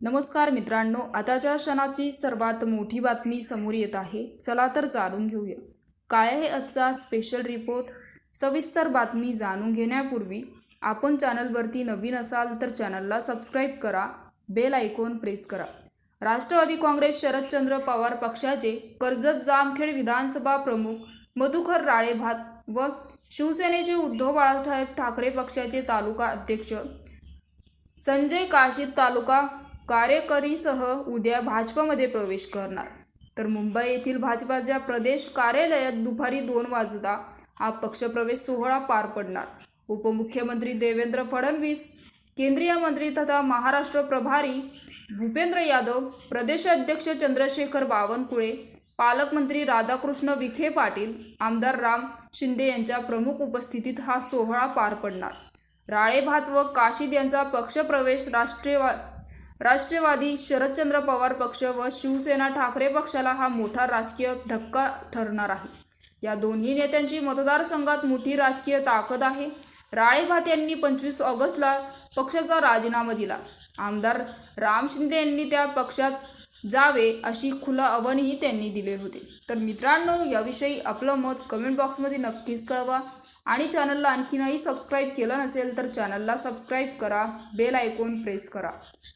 नमस्कार मित्रांनो आताच्या क्षणाची सर्वात मोठी बातमी समोर येत आहे. चला तर जाणून घेऊया. काय आहे आजचा स्पेशल रिपोर्ट सविस्तर बातमी जाणून घेण्यापूर्वी आपण चॅनलवरती नवीन असाल तर चॅनलला सबस्क्राईब करा बेल आयकॉन प्रेस करा. राष्ट्रवादी काँग्रेस शरदचंद्र पवार पक्षाचे कर्जत जामखेड विधानसभा प्रमुख मधुकर राळेभात व शिवसेनेचे उद्धव बाळासाहेब ठाकरे पक्षाचे तालुका अध्यक्ष संजय काशीद तालुका कार्यकरीसह उद्या भाजपामध्ये प्रवेश करणार. तर मुंबई येथील भाजपाच्या प्रदेश कार्यालयात दुपारी दोन वाजता हा पक्षप्रवेश सोहळा पार पडणार. उपमुख्यमंत्री देवेंद्र फडणवीस केंद्रीय मंत्री तथा महाराष्ट्र प्रभारी भूपेंद्र यादव प्रदेशाध्यक्ष चंद्रशेखर बावनकुळे पालकमंत्री राधाकृष्ण विखे पाटील आमदार राम शिंदे यांच्या प्रमुख उपस्थितीत हा सोहळा पार पडणार. राळेभात व काशीद यांचा पक्षप्रवेश राष्ट्रीयवा राष्ट्रवादी शरदचंद्र पवार पक्ष व शिवसेना ठाकरे पक्षाला हा मोठा राजकीय धक्का ठरणार आहे. या दोन्ही नेत्यांची मतदारसंघात मोठी राजकीय ताकद आहे. राळेभात यांनी पंचवीस ऑगस्टला पक्षाचा राजीनामा दिला. आमदार राम शिंदे यांनी त्या पक्षात जावे अशी खुला आव्हानही त्यांनी दिले होते. तर मित्रांनो याविषयी आपलं मत कमेंट बॉक्समध्ये नक्कीच कळवा आणि चॅनलला आणखीनही सबस्क्राईब केलं नसेल तर चॅनलला सबस्क्राईब करा बेल आयकॉन प्रेस करा.